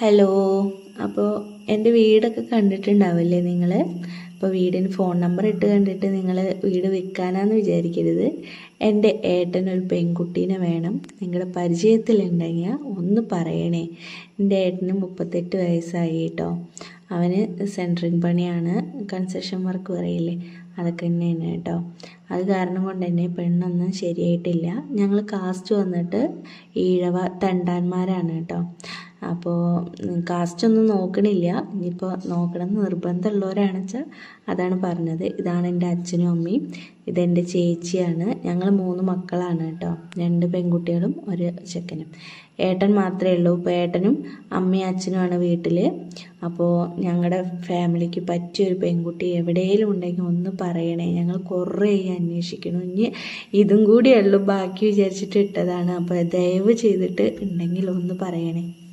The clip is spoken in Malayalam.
ഹലോ അപ്പോൾ എന്റെ വീടൊക്കെ കണ്ടിട്ടുണ്ടാവില്ലേ നിങ്ങൾ അപ്പോൾ വീടിന് ഫോൺ നമ്പർ ഇട്ട് കണ്ടിട്ട് നിങ്ങൾ വീട് വിൽക്കാനാന്ന് വിചാരിക്കരുത്. എന്റെ ഏട്ടനൊരു പെൺകുട്ടീനെ വേണം. നിങ്ങളുടെ പരിചയത്തിലുണ്ടെങ്കിൽ ഒന്ന് പറയണേ. എന്റെ ഏട്ടന് മുപ്പത്തെട്ട് വയസ്സായി കേട്ടോ അവന് സെൻട്രിങ് പണിയാണ് കൺസ്ട്രക്ഷൻ വർക്ക് പറയില്ലേ? അതൊക്കെ തന്നെയാണ് കേട്ടോ അത് കാരണം കൊണ്ട് തന്നെ പെണ്ണൊന്നും ശരിയായിട്ടില്ല. ഞങ്ങൾ കാസ്റ്റ് വന്നിട്ട് ഈഴവ തണ്ടാന്മാരാണ് കേട്ടോ അപ്പോൾ കാസ്റ്റ് ഒന്നും നോക്കണില്ല. ഇനിയിപ്പോൾ നോക്കണം നിർബന്ധമുള്ളവരാണെന്ന് വെച്ചാൽ അതാണ് പറഞ്ഞത്. ഇതാണ് എന്റെ അച്ഛനും അമ്മയും. ഇതെന്റെ ചേച്ചിയാണ്. ഞങ്ങൾ മൂന്ന് മക്കളാണ് കേട്ടോ. രണ്ട് പെൺകുട്ടികളും ഒരു ചെക്കനും. ഏട്ടൻ മാത്രമേ ഉള്ളൂ. ഇപ്പോൾ ഏട്ടനും അമ്മയും അച്ഛനുമാണ് വീട്ടിൽ അപ്പോൾ ഞങ്ങളുടെ ഫാമിലിക്ക് പറ്റിയൊരു പെൺകുട്ടി എവിടെയെങ്കിലും ഉണ്ടെങ്കിൽ ഒന്ന് പറയണേ. ഞങ്ങൾ കുറേ അന്വേഷിക്കണം. ഇനി ഇതും കൂടിയുള്ളൂ ബാക്കി വിചാരിച്ചിട്ട് ഇട്ടതാണ്. അപ്പോൾ ദയവ് ചെയ്തിട്ട് ഉണ്ടെങ്കിൽ ഒന്ന് പറയണേ.